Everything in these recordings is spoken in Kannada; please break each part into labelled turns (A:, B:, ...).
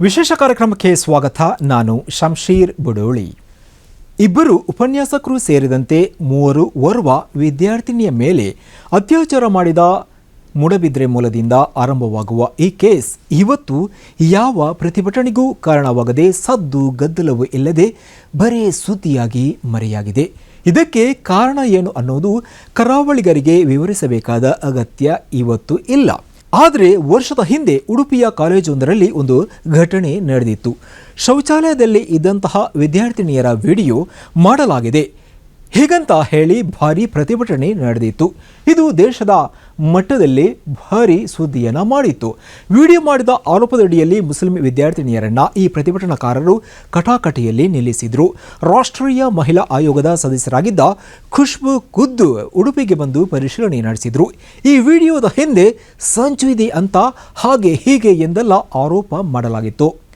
A: ವಿಶೇಷ ಕಾರ್ಯಕ್ರಮಕ್ಕೆ ಸ್ವಾಗತ. ನಾನು ಶಂಶೀರ್ ಬುಡೋಳಿ. ಇಬ್ಬರು ಉಪನ್ಯಾಸಕರು ಸೇರಿದಂತೆ ಮೂವರು ಓರ್ವ ವಿದ್ಯಾರ್ಥಿನಿಯ ಮೇಲೆ ಅತ್ಯಾಚಾರ ಮಾಡಿದ ಮೂಡಬಿದ್ರೆ ಮೂಲದಿಂದ ಆರಂಭವಾಗುವ ಈ ಕೇಸ್ ಇವತ್ತು ಯಾವ ಪ್ರತಿಭಟನೆಗೂ ಕಾರಣವಾಗದೆ ಸದ್ದು ಗದ್ದಲವು ಇಲ್ಲದೆ ಬರೇ ಸುದ್ದಿಯಾಗಿ ಮರೆಯಾಗಿದೆ. ಇದಕ್ಕೆ ಕಾರಣ ಏನು ಅನ್ನೋದು ಕರಾವಳಿಗರಿಗೆ ವಿವರಿಸಬೇಕಾದ ಅಗತ್ಯ ಇವತ್ತು ಇಲ್ಲ. ಆದರೆ ವರ್ಷದ ಹಿಂದೆ ಉಡುಪಿಯ ಕಾಲೇಜೊಂದರಲ್ಲಿ ಒಂದು ಘಟನೆ ನಡೆದಿತ್ತು. ಶೌಚಾಲಯದಲ್ಲಿ ಇದ್ದಂತಹ ವಿದ್ಯಾರ್ಥಿನಿಯರ ವಿಡಿಯೋ ಮಾಡಲಾಗಿದೆ. ಹೀಗಂತ ಹೇಳಿ ಭಾರಿ ಪ್ರತಿಭಟನೆ ನಡೆದಿತ್ತು. ಇದು ದೇಶದ ಮಟ್ಟದಲ್ಲಿ ಭಾರಿ ಸುದ್ದಿಯನ್ನು ಮಾಡಿತ್ತು. ವಿಡಿಯೋ ಮಾಡಿದ ಆರೋಪದಡಿಯಲ್ಲಿ ಮುಸ್ಲಿಂ ವಿದ್ಯಾರ್ಥಿನಿಯರನ್ನ ಈ ಪ್ರತಿಭಟನಾಕಾರರು ಕಟಾಕಟಿಯಲ್ಲಿ ನಿಲ್ಲಿಸಿದರು. ರಾಷ್ಟ್ರೀಯ ಮಹಿಳಾ ಆಯೋಗದ ಸದಸ್ಯರಾಗಿದ್ದ ಖುಷ್ಬು ಖುದ್ದು ಉಡುಪಿಗೆ ಬಂದು ಪರಿಶೀಲನೆ ನಡೆಸಿದ್ರು. ಈ ವಿಡಿಯೋದ ಹಿಂದೆ ಸಂಚು ಇದೆ ಅಂತ ಹಾಗೆ ಹೀಗೆ ಎಂದೆಲ್ಲ ಆರೋಪ ಮಾಡಲಾಗಿತ್ತು.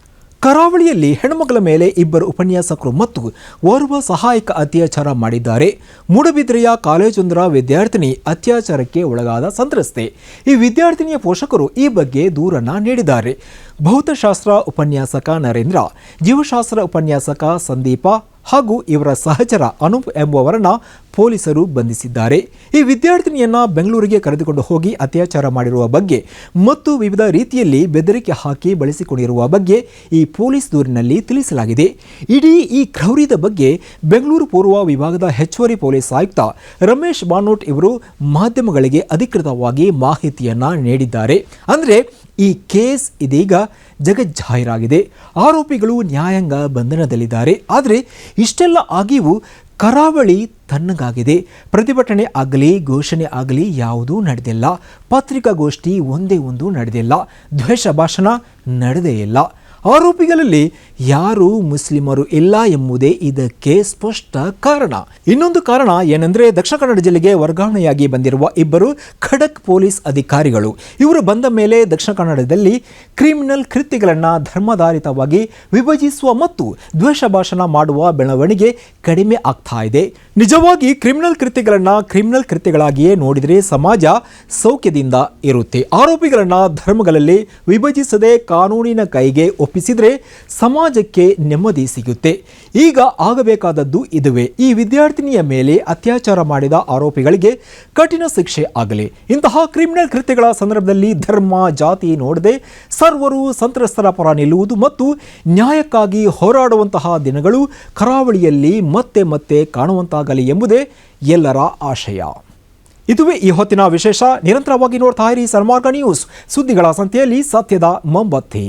A: ಕರಾವಳಿಯಲ್ಲಿ ಹೆಣ್ಮಗಳ ಮೇಲೆ ಇಬ್ಬರು ಉಪನ್ಯಾಸಕರು ಮತ್ತು ಓರ್ವ ಸಹಾಯಕ ಅತ್ಯಾಚಾರ ಮಾಡಿದ್ದಾರೆ. ಮೂಡಬಿದ್ರೆಯ ಕಾಲೇಜೊಂದರ ವಿದ್ಯಾರ್ಥಿನಿ ಅತ್ಯಾಚಾರಕ್ಕೆ ಒಳಗಾದ ಸಂತ್ರಸ್ತೆ. ಈ ವಿದ್ಯಾರ್ಥಿನಿಯ ಪೋಷಕರು ಈ ಬಗ್ಗೆ ದೂರನ್ನ ನೀಡಿದ್ದಾರೆ. ಭೌತಶಾಸ್ತ್ರ ಉಪನ್ಯಾಸಕ ನರೇಂದ್ರ, ಜೀವಶಾಸ್ತ್ರ ಉಪನ್ಯಾಸಕ ಸಂದೀಪ ಹಾಗೂ ಇವರ ಸಹಚರ ಅನೂಪ್ ಎಂಬುವರನ್ನ ಪೊಲೀಸರು ಬಂಧಿಸಿದ್ದಾರೆ. ಈ ವಿದ್ಯಾರ್ಥಿನಿಯನ್ನ ಬೆಂಗಳೂರಿಗೆ ಕರೆದುಕೊಂಡು ಹೋಗಿ ಅತ್ಯಾಚಾರ ಮಾಡಿರುವ ಬಗ್ಗೆ ಮತ್ತು ವಿವಿಧ ರೀತಿಯಲ್ಲಿ ಬೆದರಿಕೆ ಹಾಕಿ ಬಳಸಿಕೊಂಡಿರುವ ಬಗ್ಗೆ ಈ ಪೊಲೀಸ್ ದೂರಿನಲ್ಲಿ ತಿಳಿಸಲಾಗಿದೆ. ಇಡೀ ಈ ಕ್ರೌರ್ಯದ ಬಗ್ಗೆ ಬೆಂಗಳೂರು ಪೂರ್ವ ವಿಭಾಗದ ಹೆಚ್ಚುವರಿ ಪೊಲೀಸ್ ಆಯುಕ್ತ ರಮೇಶ್ ಬಾನೋಟ್ ಇವರು ಮಾಧ್ಯಮಗಳಿಗೆ ಅಧಿಕೃತವಾಗಿ ಮಾಹಿತಿಯನ್ನ ನೀಡಿದ್ದಾರೆ. ಅಂದರೆ ಈ ಕೇಸ್ ಇದೀಗ ಜಗಜ್ಜಾಹೀರಾಗಿದೆ. ಆರೋಪಿಗಳು ನ್ಯಾಯಾಂಗ ಬಂಧನದಲ್ಲಿದ್ದಾರೆ. ಆದರೆ ಇಷ್ಟೆಲ್ಲ ಆಗಿಯೂ ಕರಾವಳಿ ತನ್ನಗಾಗಿದೆ ಪ್ರತಿಭಟನೆ ಆಗಲಿ, ಘೋಷಣೆ ಆಗಲಿ ಯಾವುದೂ ನಡೆದಿಲ್ಲ. ಪತ್ರಿಕಾಗೋಷ್ಠಿ ಒಂದೇ ಒಂದು ನಡೆದಿಲ್ಲ. ದ್ವೇಷ ಭಾಷಣ ನಡೆದೇ ಇಲ್ಲ. ಆರೋಪಿಗಳಲ್ಲಿ ಯಾರು ಮುಸ್ಲಿಮರು ಇಲ್ಲ ಎಂಬುದೇ ಇದಕ್ಕೆ ಸ್ಪಷ್ಟ ಕಾರಣ. ಇನ್ನೊಂದು ಕಾರಣ ಏನೆಂದರೆ ದಕ್ಷಿಣ ಕನ್ನಡ ಜಿಲ್ಲೆಗೆ ವರ್ಗಾವಣೆಯಾಗಿ ಬಂದಿರುವ ಇಬ್ಬರು ಖಡಕ್ ಪೊಲೀಸ್ ಅಧಿಕಾರಿಗಳು. ಇವರು ಬಂದ ಮೇಲೆ ದಕ್ಷಿಣ ಕನ್ನಡದಲ್ಲಿ ಕ್ರಿಮಿನಲ್ ಕೃತ್ಯಗಳನ್ನು ಧರ್ಮಾಧಾರಿತವಾಗಿ ವಿಭಜಿಸುವ ಮತ್ತು ದ್ವೇಷ ಭಾಷಣ ಮಾಡುವ ಬೆಳವಣಿಗೆ ಕಡಿಮೆ ಆಗ್ತಾ ಇದೆ. ನಿಜವಾಗಿ ಕ್ರಿಮಿನಲ್ ಕೃತ್ಯಗಳನ್ನು ಕ್ರಿಮಿನಲ್ ಕೃತ್ಯಗಳಾಗಿಯೇ ನೋಡಿದರೆ ಸಮಾಜ ಸೌಖ್ಯದಿಂದ ಇರುತ್ತೆ. ಆರೋಪಿಗಳನ್ನು ಧರ್ಮಗಳಲ್ಲಿ ವಿಭಜಿಸದೆ ಕಾನೂನಿನ ಕೈಗೆ ಒಪ್ಪಿಸಿದ್ರೆ ಸಮಾಜಕ್ಕೆ ನೆಮ್ಮದಿ ಸಿಗುತ್ತೆ. ಈಗ ಆಗಬೇಕಾದದ್ದು ಇದುವೇ. ಈ ವಿದ್ಯಾರ್ಥಿನಿಯ ಮೇಲೆ ಅತ್ಯಾಚಾರ ಮಾಡಿದ ಆರೋಪಿಗಳಿಗೆ ಕಠಿಣ ಶಿಕ್ಷೆ ಆಗಲಿ. ಇಂತಹ ಕ್ರಿಮಿನಲ್ ಕೃತ್ಯಗಳ ಸಂದರ್ಭದಲ್ಲಿ ಧರ್ಮ, ಜಾತಿ ನೋಡದೆ ಸರ್ವರು ಸಂತ್ರಸ್ತರ ಪರ ನಿಲ್ಲುವುದು ಮತ್ತು ನ್ಯಾಯಕ್ಕಾಗಿ ಹೋರಾಡುವಂತಹ ದಿನಗಳು ಕರಾವಳಿಯಲ್ಲಿ ಮತ್ತೆ ಮತ್ತೆ ಕಾಣುವಂತಾಗಲಿ ಎಂಬುದೇ ಎಲ್ಲರ ಆಶಯ. ಇದುವೇ ಈ ಹೊತ್ತಿನ ವಿಶೇಷ. ನಿರಂತರವಾಗಿ ನೋಡ್ತಾ ಇರಿ ಸನ್ಮಾರ್ಗ ನ್ಯೂಸ್. ಸುದ್ದಿಗಳ ಸಂತೆಯಲ್ಲಿ ಸತ್ಯದ ಮೊಂಬತ್ತಿ.